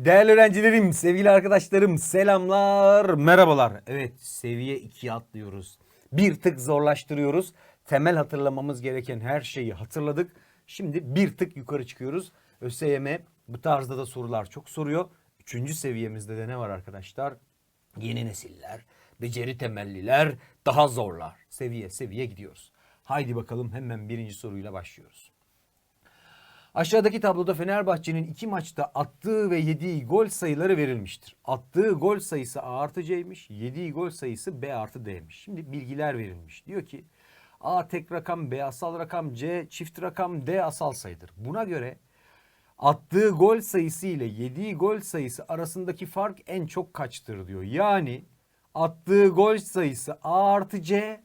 Değerli öğrencilerim, sevgili arkadaşlarım, selamlar, merhabalar. Evet, seviye 2'ye atlıyoruz. Bir tık zorlaştırıyoruz. Temel hatırlamamız gereken her şeyi hatırladık. Şimdi bir tık yukarı çıkıyoruz. ÖSYM bu tarzda da sorular çok soruyor. Üçüncü seviyemizde de ne var arkadaşlar? Yeni nesiller, beceri temelliler, daha zorlar. Seviye seviye gidiyoruz. Haydi bakalım hemen birinci soruyla başlıyoruz. Aşağıdaki tabloda Fenerbahçe'nin iki maçta attığı ve yediği gol sayıları verilmiştir. Attığı gol sayısı A artı C'ymiş, yediği gol sayısı B artı D'ymiş. Şimdi bilgiler verilmiş. Diyor ki A tek rakam, B asal rakam, C çift rakam, D asal sayıdır. Buna göre attığı gol sayısı ile yediği gol sayısı arasındaki fark en çok kaçtır diyor. Yani attığı gol sayısı A artı C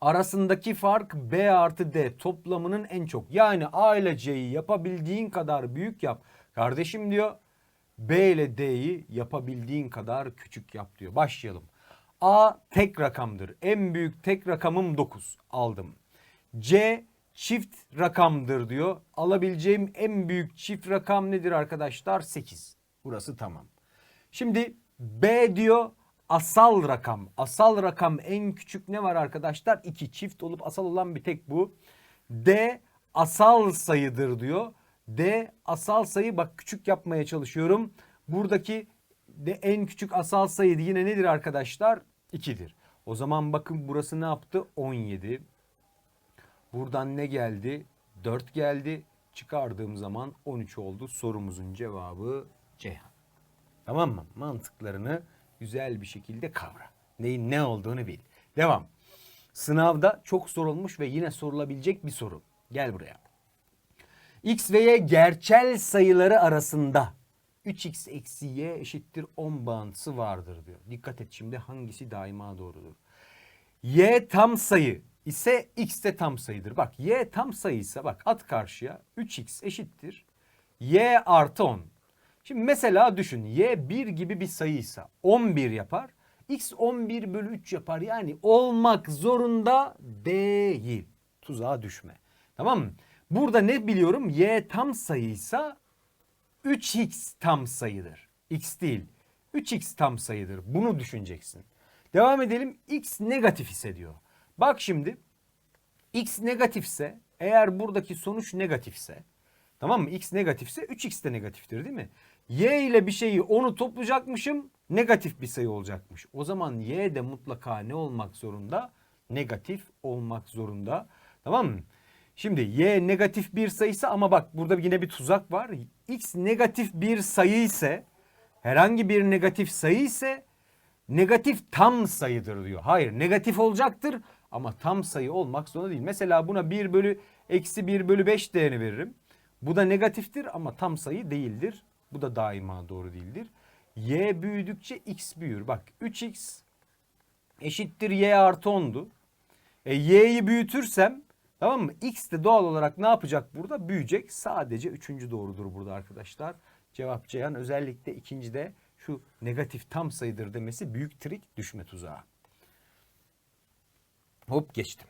arasındaki fark B artı D toplamının en çok. Yani A ile C'yi yapabildiğin kadar büyük yap. Kardeşim diyor B ile D'yi yapabildiğin kadar küçük yap diyor. Başlayalım. A tek rakamdır. En büyük tek rakamım 9 aldım. C çift rakamdır diyor. Alabileceğim en büyük çift rakam nedir arkadaşlar? 8. Burası tamam. Şimdi B diyor asal rakam. Asal rakam en küçük ne var arkadaşlar? 2. Çift olup asal olan bir tek bu. D asal sayıdır diyor. D asal sayı bak küçük yapmaya çalışıyorum. Buradaki de en küçük asal sayı yine nedir arkadaşlar? 2'dir. O zaman bakın burası ne yaptı? 17. Buradan ne geldi? 4 geldi. Çıkardığım zaman 13 oldu. Sorumuzun cevabı Ceyhan. Tamam mı? Mantıklarını güzel bir şekilde kavra. Neyin ne olduğunu bil. Devam. Sınavda çok sorulmuş ve yine sorulabilecek bir soru. Gel buraya. X ve Y gerçel sayıları arasında 3x eksi y eşittir 10 bağıntısı vardır diyor. Dikkat et şimdi hangisi daima doğrudur. Y tam sayı ise x de tam sayıdır. Bak y tam sayıysa bak at karşıya 3x eşittir y artı 10. Şimdi mesela düşün y 1 gibi bir sayıysa 11 yapar. X 11 bölü 3 yapar. Yani olmak zorunda değil. Tuzağa düşme. Tamam mı? Burada ne biliyorum? Y tam sayıysa 3x tam sayıdır. X değil. 3x tam sayıdır. Bunu düşüneceksin. Devam edelim. X negatif ise diyor. Bak şimdi x negatifse eğer buradaki sonuç negatifse tamam mı? x negatifse 3x de negatiftir değil mi? Y ile bir şeyi onu toplayacakmışım negatif bir sayı olacakmış. O zaman y de mutlaka ne olmak zorunda? Negatif olmak zorunda. Tamam mı? Şimdi y negatif bir sayısı ama bak burada yine bir tuzak var. x negatif bir sayı ise herhangi bir negatif sayı ise negatif tam sayıdır diyor. Hayır negatif olacaktır ama tam sayı olmak zorunda değil. Mesela buna 1 bölü eksi 1 bölü 5 değerini veririm. Bu da negatiftir ama tam sayı değildir. Bu da daima doğru değildir. Y büyüdükçe x büyür. Bak 3x eşittir y artı 10'du. E, y'yi büyütürsem tamam mı? X de doğal olarak ne yapacak burada? Büyüyecek. Sadece üçüncü doğrudur burada arkadaşlar. Cevap Ceyhan. Özellikle ikincide şu negatif tam sayıdır demesi büyük trik düşme tuzağı. Hop geçtim.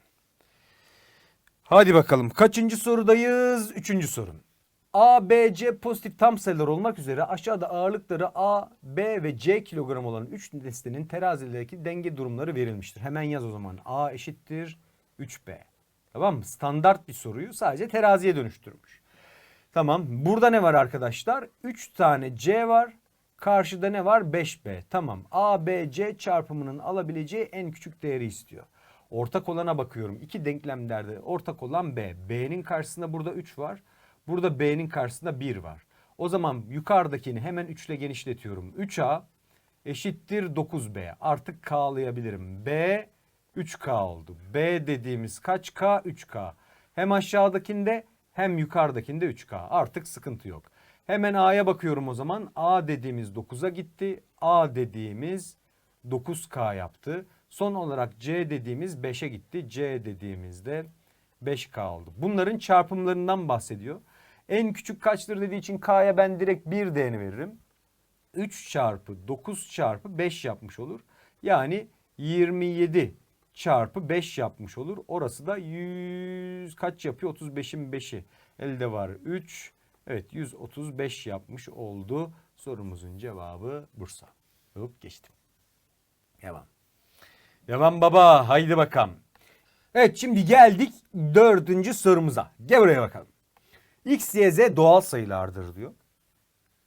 Hadi bakalım kaçıncı sorudayız? Üçüncü soru. A, B, C pozitif tam sayılar olmak üzere aşağıda ağırlıkları A, B ve C kilogram olan 3 nesnenin terazilerdeki denge durumları verilmiştir. Hemen yaz o zaman. A eşittir 3B. Tamam mı? Standart bir soruyu sadece teraziye dönüştürmüş. Tamam. Burada ne var arkadaşlar? 3 tane C var. Karşıda ne var? 5B. Tamam. A, B, C çarpımının alabileceği en küçük değeri istiyor. Ortak olana bakıyorum. İki denklemlerde ortak olan B. B'nin karşısında burada 3 var. Burada B'nin karşısında 1 var. O zaman yukarıdakini hemen 3 ile genişletiyorum. 3A eşittir 9B. Artık K'layabilirim. B 3K oldu. B dediğimiz kaç K? 3K. Hem aşağıdakinde hem yukarıdakinde 3K. Artık sıkıntı yok. Hemen A'ya bakıyorum o zaman. A dediğimiz 9'a gitti. A dediğimiz 9K yaptı. Son olarak C dediğimiz 5'e gitti. C dediğimizde 5K oldu. Bunların çarpımlarından bahsediyor. En küçük kaçtır dediği için K'ya ben direkt 1 değerini veririm. 3 çarpı 9 çarpı 5 yapmış olur. Yani 27 çarpı 5 yapmış olur. Orası da 100 kaç yapıyor? 35'in 5'i. Elde var 3. Evet 135 yapmış oldu. Sorumuzun cevabı Bursa. Hop geçtim. Devam. Devam baba haydi bakalım. Evet şimdi geldik dördüncü sorumuza. Gel buraya bakalım. X, Y, Z doğal sayılardır diyor.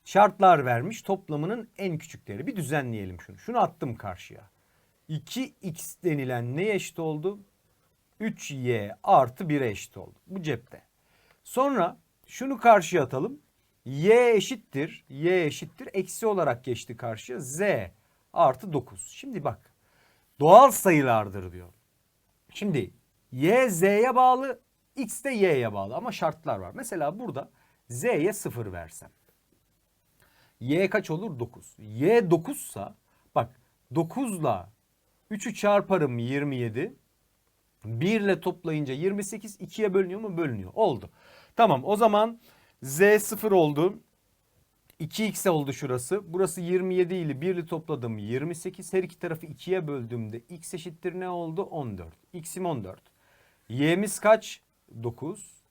Şartlar vermiş toplamının en küçükleri. Bir düzenleyelim şunu. Şunu attım karşıya. 2x denilen neye eşit oldu? 3y artı 1'e eşit oldu. Bu cepte. Sonra şunu karşıya atalım. y eşittir. y eşittir. Eksi olarak geçti karşıya. z artı 9. Şimdi bak. Doğal sayılardır diyor. Şimdi y z'ye bağlı. X de y'ye bağlı. Ama şartlar var. Mesela burada z'ye 0 versem. Y kaç olur? 9. Y 9 sa bak 9 ile 3'ü çarparım 27. 1 ile toplayınca 28 2'ye bölünüyor mu? Bölünüyor. Oldu. Tamam o zaman Z 0 oldu. 2x oldu şurası. Burası 27 ile 1 ile topladım 28. Her iki tarafı 2'ye böldüğümde x eşittir ne oldu? 14. X'im 14. Y'miz kaç? 9.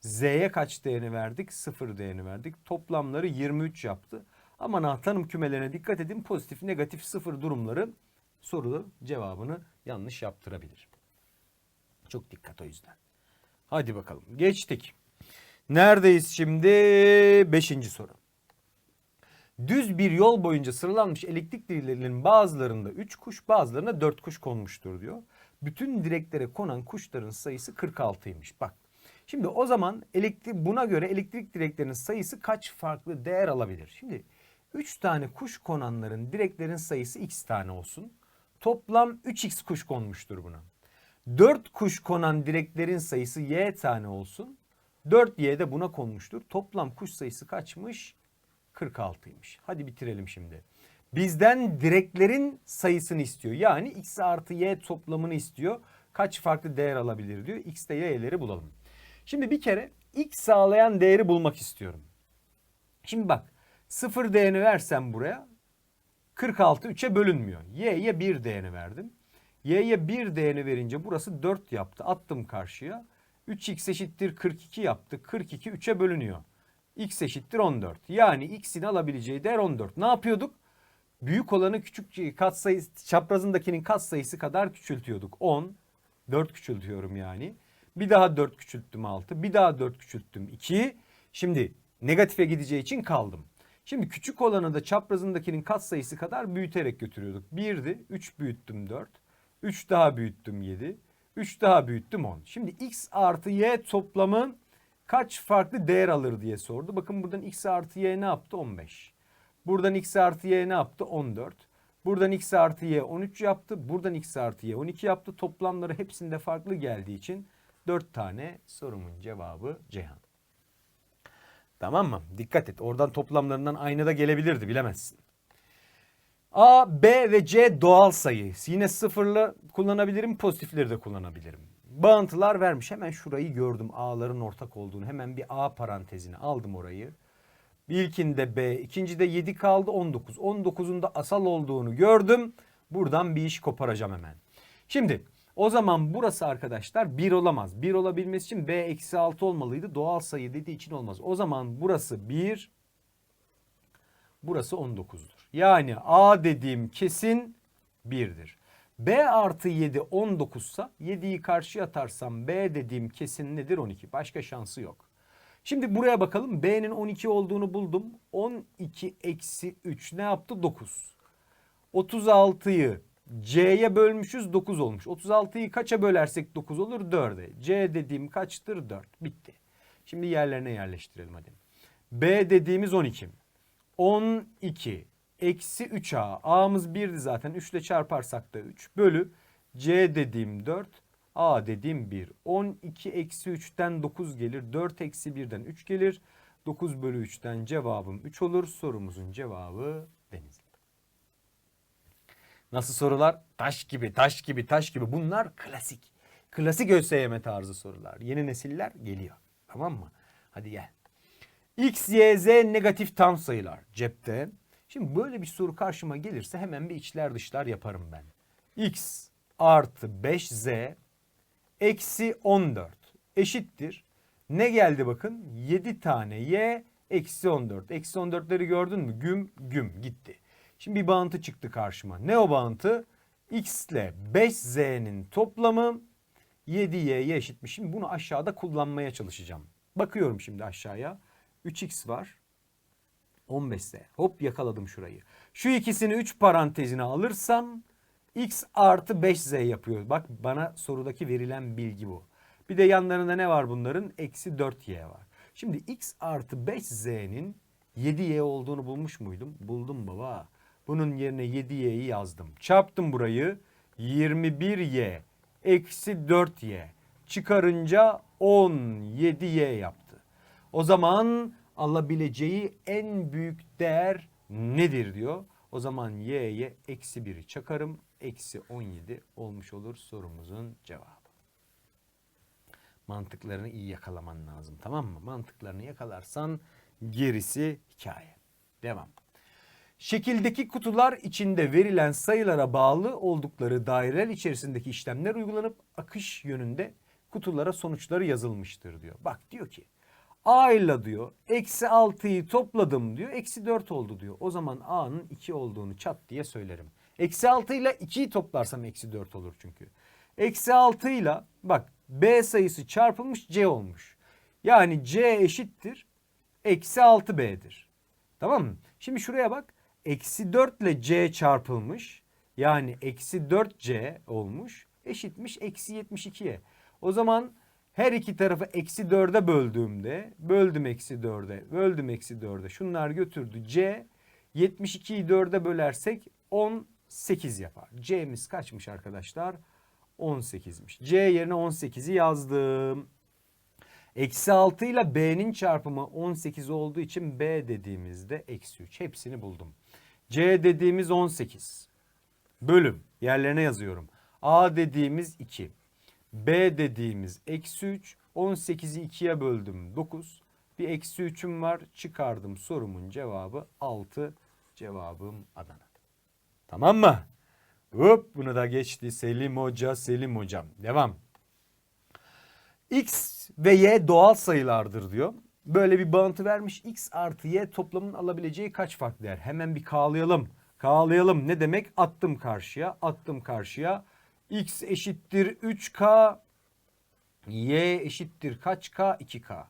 Z'ye kaç değerini verdik? 0 değerini verdik. Toplamları 23 yaptı. Aman ha kümelerine dikkat edin. Pozitif, negatif, sıfır durumları soru cevabını yanlış yaptırabilir. Çok dikkat o yüzden. Hadi bakalım. Geçtik. Neredeyiz şimdi? Beşinci soru. Düz bir yol boyunca sıralanmış elektrik direklerinin bazılarında 3 kuş bazılarında 4 kuş konmuştur diyor. Bütün direklere konan kuşların sayısı 46'ymış. Bak Şimdi o zaman elektrik buna göre elektrik direklerinin sayısı kaç farklı değer alabilir? Şimdi 3 tane kuş konanların direklerin sayısı x tane olsun. Toplam 3x kuş konmuştur buna. 4 kuş konan direklerin sayısı y tane olsun. 4y de buna konmuştur. Toplam kuş sayısı kaçmış? 46'ymış. Hadi bitirelim şimdi. Bizden direklerin sayısını istiyor. Yani x artı y toplamını istiyor. Kaç farklı değer alabilir diyor. X de y'leri bulalım. Şimdi bir kere x sağlayan değeri bulmak istiyorum. Şimdi bak 0 değerini versem buraya 46 3'e bölünmüyor. Y'ye 1 değerini verdim. Y'ye 1 değerini verince burası 4 yaptı. Attım karşıya. 3x eşittir 42 yaptı. 42 3'e bölünüyor. x eşittir 14. Yani x'in alabileceği değer 14. Ne yapıyorduk? Büyük olanı küçük katsayısı çaprazındakinin katsayısı kadar küçültüyorduk. 10 4 küçültüyorum yani. Bir daha 4 küçülttüm 6. Bir daha 4 küçülttüm 2. Şimdi negatife gideceği için kaldım. Şimdi küçük olanı da çaprazındakinin katsayısı kadar büyüterek götürüyorduk. 1'di. 3 büyüttüm 4. 3 daha büyüttüm 7. 3 daha büyüttüm 10. Şimdi x artı y toplamı kaç farklı değer alır diye sordu. Bakın buradan x artı y ne yaptı? 15. Buradan x artı y ne yaptı? 14. Buradan x artı y 13 yaptı. Buradan x artı y 12 yaptı. Toplamları hepsinde farklı geldiği için 4 tane sorumun cevabı Ceyhan. Tamam mı? Dikkat et. Oradan toplamlarından aynı da gelebilirdi bilemezsin. A, B ve C doğal sayı. Yine sıfırlı kullanabilirim, pozitifleri de kullanabilirim. Bağıntılar vermiş. Hemen şurayı gördüm. A'ların ortak olduğunu. Hemen bir A parantezine aldım orayı. İlkinde B, ikincide 7 kaldı 19. 19'un da asal olduğunu gördüm. Buradan bir iş koparacağım hemen. Şimdi o zaman burası arkadaşlar 1 olamaz. 1 olabilmesi için b eksi 6 olmalıydı. Doğal sayı dediği için olmaz. O zaman burası 1. Burası 19'dur. Yani a dediğim kesin 1'dir. b artı 7 19 sa 7'yi karşıya atarsam b dediğim kesin nedir 12. Başka şansı yok. Şimdi buraya bakalım. b'nin 12 olduğunu buldum. 12 eksi 3 ne yaptı? 9. 36'yı C'ye bölmüşüz 9 olmuş. 36'yı kaça bölersek 9 olur? 4'e. C dediğim kaçtır? 4. Bitti. Şimdi yerlerine yerleştirelim hadi. B dediğimiz 12. 12 eksi 3A. A'mız 1'di zaten. 3 ile çarparsak da 3. Bölü C dediğim 4. A dediğim 1. 12 eksi 3'ten 9 gelir. 4 eksi 1'den 3 gelir. 9 bölü 3'ten cevabım 3 olur. Sorumuzun cevabı Denizli. Nasıl sorular? Taş gibi, taş gibi, taş gibi. Bunlar klasik. Klasik ÖSYM tarzı sorular. Yeni nesiller geliyor. Tamam mı? Hadi gel. X, Y, Z negatif tam sayılar cepte. Şimdi böyle bir soru karşıma gelirse hemen bir içler dışlar yaparım ben. X artı 5Z eksi 14 eşittir. Ne geldi bakın? 7 tane y eksi 14. Eksi 14'leri gördün mü? Güm güm gitti. Şimdi bir bağıntı çıktı karşıma. Ne o bağıntı? x ile 5z'nin toplamı 7y'ye eşitmiş. Şimdi bunu aşağıda kullanmaya çalışacağım. Bakıyorum şimdi aşağıya. 3x var. 15z. Hop yakaladım şurayı. Şu ikisini 3 parantezine alırsam x artı 5z yapıyor. Bak bana sorudaki verilen bilgi bu. Bir de yanlarında ne var bunların? Eksi 4y var. Şimdi x artı 5z'nin 7y olduğunu bulmuş muydum? Buldum baba. Bunun yerine 7y'yi yazdım. Çarptım burayı. 21y eksi 4y. Çıkarınca 17y yaptı. O zaman alabileceği en büyük değer nedir diyor. O zaman y'ye eksi 1'i çakarım. Eksi 17 olmuş olur sorumuzun cevabı. Mantıklarını iyi yakalaman lazım tamam mı? Mantıklarını yakalarsan gerisi hikaye. Devam. Şekildeki kutular içinde verilen sayılara bağlı oldukları daireler içerisindeki işlemler uygulanıp akış yönünde kutulara sonuçları yazılmıştır diyor. Bak diyor ki A ile diyor eksi 6'yı topladım diyor eksi 4 oldu diyor. O zaman A'nın 2 olduğunu çat diye söylerim. Eksi 6 ile 2'yi toplarsam eksi 4 olur çünkü. Eksi 6 ile bak B sayısı çarpılmış C olmuş. Yani C eşittir eksi 6B'dir. Tamam mı? Şimdi şuraya bak. Eksi 4 ile C çarpılmış. Yani eksi 4C olmuş. Eşitmiş eksi 72'ye. O zaman her iki tarafı eksi 4'e böldüğümde böldüm eksi 4'e böldüm eksi 4'e şunlar götürdü. C 72'yi 4'e bölersek 18 yapar. C'miz kaçmış arkadaşlar? 18'miş. C yerine 18'i yazdım. Eksi 6 ile B'nin çarpımı 18 olduğu için B dediğimizde eksi 3. Hepsini buldum. C dediğimiz 18. Bölüm. Yerlerine yazıyorum. A dediğimiz 2. B dediğimiz eksi 3. 18'i 2'ye böldüm 9. Bir eksi 3'üm var. Çıkardım sorumun cevabı 6. Cevabım Adana. Tamam mı? Hop bunu da geçti Selim Hoca, Selim Hocam. Devam. X ve Y doğal sayılardır diyor. Böyle bir bağıntı vermiş. X artı Y toplamın alabileceği kaç farklı değer? Hemen bir kağlayalım. Kağlayalım ne demek? Attım karşıya, attım karşıya. X eşittir 3K, Y eşittir kaç K? 2K.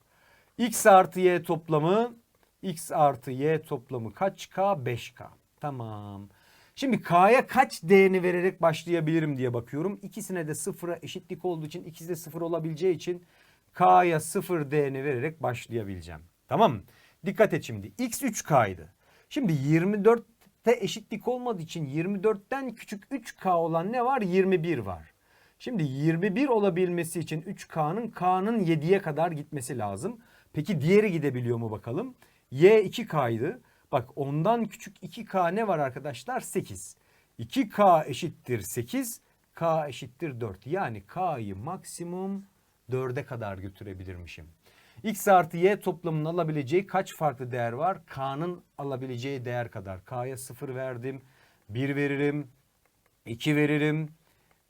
X artı Y toplamı, X artı Y toplamı kaç K? 5K. Tamam. Şimdi K'ya kaç değerini vererek başlayabilirim diye bakıyorum. İkisine de sıfıra eşitlik olduğu için ikisi de sıfır olabileceği için K'ya sıfır değerini vererek başlayabileceğim. Tamam mı? Dikkat et şimdi. X 3K'ydı. Şimdi 24'te eşitlik olmadığı için 24'ten küçük 3K olan ne var? 21 var. Şimdi 21 olabilmesi için 3K'nın K'nın 7'ye kadar gitmesi lazım. Peki diğeri gidebiliyor mu bakalım? Y 2K'ydı. Bak ondan küçük 2K ne var arkadaşlar? 8. 2K eşittir 8. K eşittir 4. Yani K'yı maksimum 4'e kadar götürebilirmişim. X artı Y toplamının alabileceği kaç farklı değer var? K'nın alabileceği değer kadar. K'ya 0 verdim. 1 veririm. 2 veririm.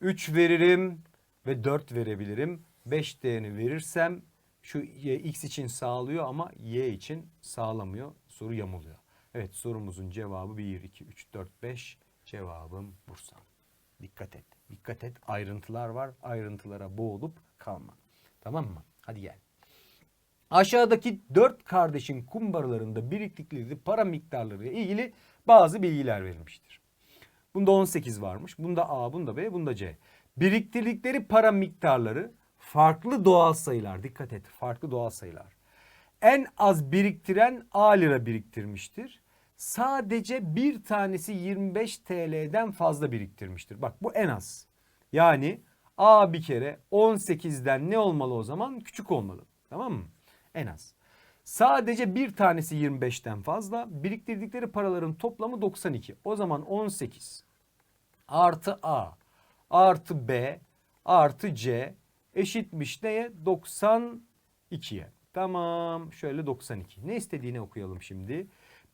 3 veririm. Ve 4 verebilirim. 5 değerini verirsem şu X için sağlıyor ama Y için sağlamıyor. Soru yamuluyor. Evet sorumuzun cevabı 1, 2, 3, 4, 5. Cevabım Bursa. Dikkat et. Dikkat et. Ayrıntılar var. Ayrıntılara boğulup kalma. Tamam mı? Hadi gel. Aşağıdaki dört kardeşin kumbaralarında biriktikleri para miktarları ile ilgili bazı bilgiler verilmiştir. Bunda 18 varmış. Bunda A, bunda B, bunda C. Biriktirdikleri para miktarları farklı doğal sayılar. Dikkat et. Farklı doğal sayılar. En az biriktiren A lira biriktirmiştir. Sadece bir tanesi 25 TL'den fazla biriktirmiştir. Bak bu en az. Yani A bir kere 18'den ne olmalı o zaman? Küçük olmalı. Tamam mı? En az. Sadece bir tanesi 25'ten fazla. Biriktirdikleri paraların toplamı 92. O zaman 18 artı A artı B artı C eşitmiş neye? 92'ye. Tamam şöyle 92. Ne istediğini okuyalım şimdi.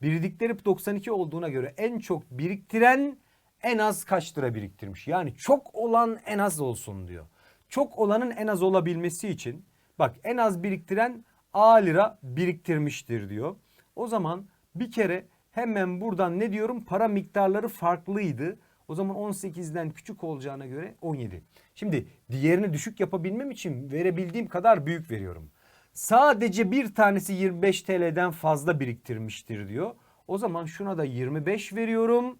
Biriktikleri 92 olduğuna göre en çok biriktiren en az kaç lira biriktirmiş? Yani çok olan en az olsun diyor. Çok olanın en az olabilmesi için Bak en az biriktiren A lira biriktirmiştir diyor. O zaman bir kere hemen buradan ne diyorum? Para miktarları farklıydı. O zaman 18'den küçük olacağına göre 17. Şimdi diğerini düşük yapabilmem için verebildiğim kadar büyük veriyorum. Sadece bir tanesi 25 TL'den fazla biriktirmiştir diyor. O zaman şuna da 25 veriyorum.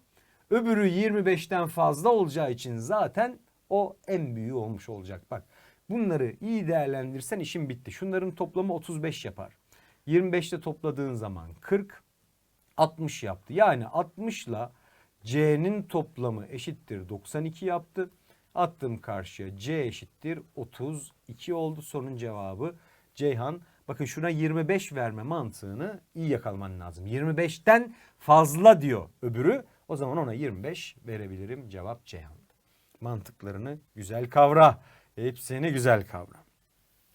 Öbürü 25'ten fazla olacağı için zaten o en büyüğü olmuş olacak. Bak bunları iyi değerlendirsen işin bitti. Şunların toplamı 35 yapar. 25'te topladığın zaman 40, 60 yaptı. Yani 60 ile C'nin toplamı eşittir 92 yaptı. Attım karşıya C eşittir 32 oldu. Sorunun cevabı Ceyhan. Bakın şuna 25 verme mantığını iyi yakalaman lazım. 25'ten fazla diyor öbürü. O zaman ona 25 verebilirim. Cevap Ceyhan. Mantıklarını güzel kavra. Hepsini güzel kavra.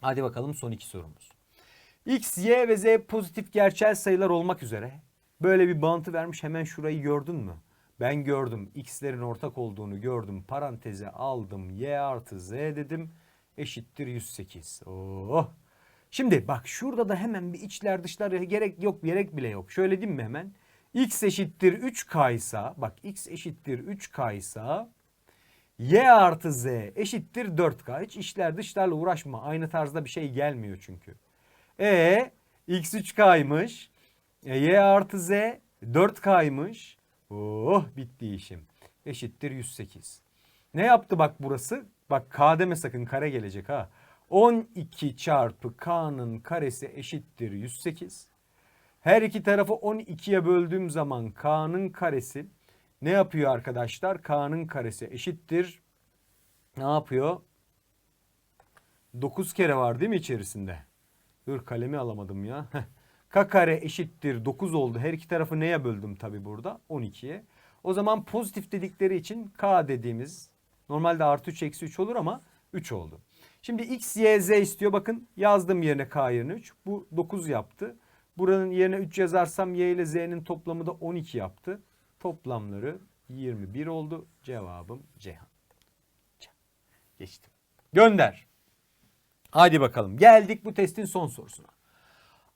Hadi bakalım son iki sorumuz. X, Y ve Z pozitif gerçel sayılar olmak üzere böyle bir bağıntı vermiş. Hemen şurayı gördün mü? Ben gördüm. X'lerin ortak olduğunu gördüm. Paranteze aldım. Y artı Z dedim. Eşittir 108. Oh. Şimdi bak şurada da hemen bir içler dışlar gerek yok gerek bile yok. Şöyle diyeyim mi hemen? X eşittir 3K ise bak X eşittir 3K ise Y artı Z eşittir 4K. Hiç içler dışlarla uğraşma. Aynı tarzda bir şey gelmiyor çünkü. E X 3K'ymış. E, y artı Z 4K'ymış. Oh bitti işim. Eşittir 108. Ne yaptı bak burası? Bak K deme sakın kare gelecek ha. 12 çarpı K'nın karesi eşittir 108. Her iki tarafı 12'ye böldüğüm zaman K'nın karesi ne yapıyor arkadaşlar? K'nın karesi eşittir. Ne yapıyor? 9 kere var değil mi içerisinde? Dur kalemi alamadım ya. K kare eşittir 9 oldu. Her iki tarafı neye böldüm tabi burada? 12'ye. O zaman pozitif dedikleri için K dediğimiz normalde artı 3 eksi 3 olur ama 3 oldu. Şimdi x, y, z istiyor. Bakın yazdım yerine k yerine 3. Bu 9 yaptı. Buranın yerine 3 yazarsam y ile z'nin toplamı da 12 yaptı. Toplamları 21 oldu. Cevabım Ceyhan. Geçtim. Gönder. Hadi bakalım. Geldik bu testin son sorusuna.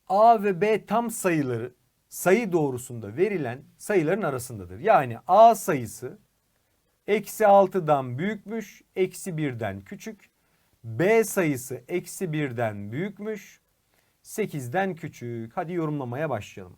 A ve B tam sayıları sayı doğrusunda verilen sayıların arasındadır. Yani A sayısı eksi 6'dan büyükmüş, eksi 1'den küçük. B sayısı eksi 1'den büyükmüş, 8'den küçük. Hadi yorumlamaya başlayalım.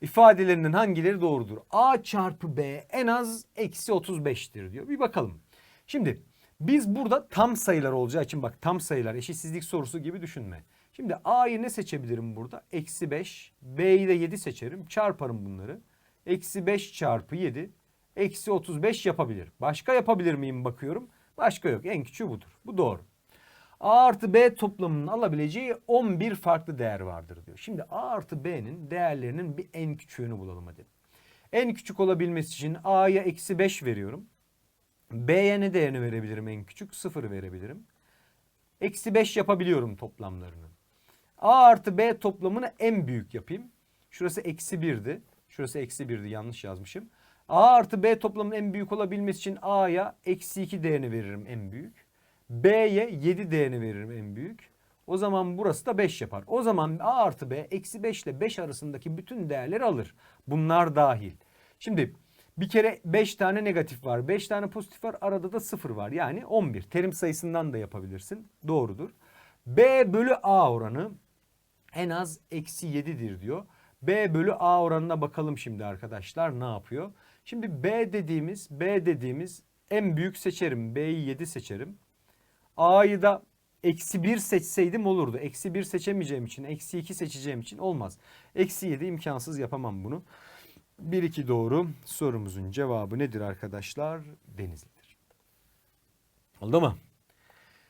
İfadelerinin hangileri doğrudur? A çarpı B en az eksi 35'tir diyor. Bir bakalım. Şimdi biz burada tam sayılar olacağı için bak tam sayılar eşitsizlik sorusu gibi düşünme. Şimdi A'yı ne seçebilirim burada? Eksi 5. B'yi de 7 seçerim. Çarparım bunları. Eksi 5 çarpı 7. Eksi 35 yapabilir. Başka yapabilir miyim bakıyorum. Başka yok. En küçüğü budur. Bu doğru. A artı B toplamının alabileceği 11 farklı değer vardır diyor. Şimdi A artı B'nin değerlerinin bir en küçüğünü bulalım hadi. En küçük olabilmesi için A'ya eksi 5 veriyorum. B'ye ne değerini verebilirim en küçük? 0 verebilirim. Eksi 5 yapabiliyorum toplamlarını. A artı B toplamını en büyük yapayım. Şurası eksi 1'di. Şurası eksi 1'di yanlış yazmışım. A artı B toplamının en büyük olabilmesi için A'ya eksi 2 değerini veririm en büyük. B'ye 7 değerini veririm en büyük. O zaman burası da 5 yapar. O zaman A artı B eksi 5 ile 5 arasındaki bütün değerleri alır. Bunlar dahil. Şimdi bir kere 5 tane negatif var. 5 tane pozitif var. Arada da 0 var. Yani 11. Terim sayısından da yapabilirsin. Doğrudur. B bölü A oranı en az eksi 7'dir diyor. B bölü A oranına bakalım şimdi arkadaşlar ne yapıyor? Şimdi B dediğimiz B dediğimiz en büyük seçerim. B'yi 7 seçerim. A'yı da eksi 1 seçseydim olurdu. Eksi 1 seçemeyeceğim için eksi 2 seçeceğim için olmaz. Eksi 7 imkansız yapamam bunu. 1-2 doğru. Sorumuzun cevabı nedir arkadaşlar? Denizli'dir. Oldu mu?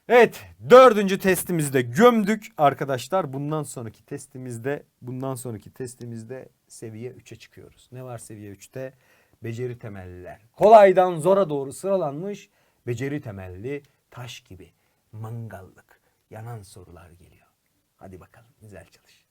Evet dördüncü testimizi de gömdük arkadaşlar. Bundan sonraki testimizde bundan sonraki testimizde seviye 3'e çıkıyoruz. Ne var seviye 3'te? Beceri temelliler. Kolaydan zora doğru sıralanmış beceri temelli taş gibi mangallık yanan sorular geliyor. Hadi bakalım güzel çalış.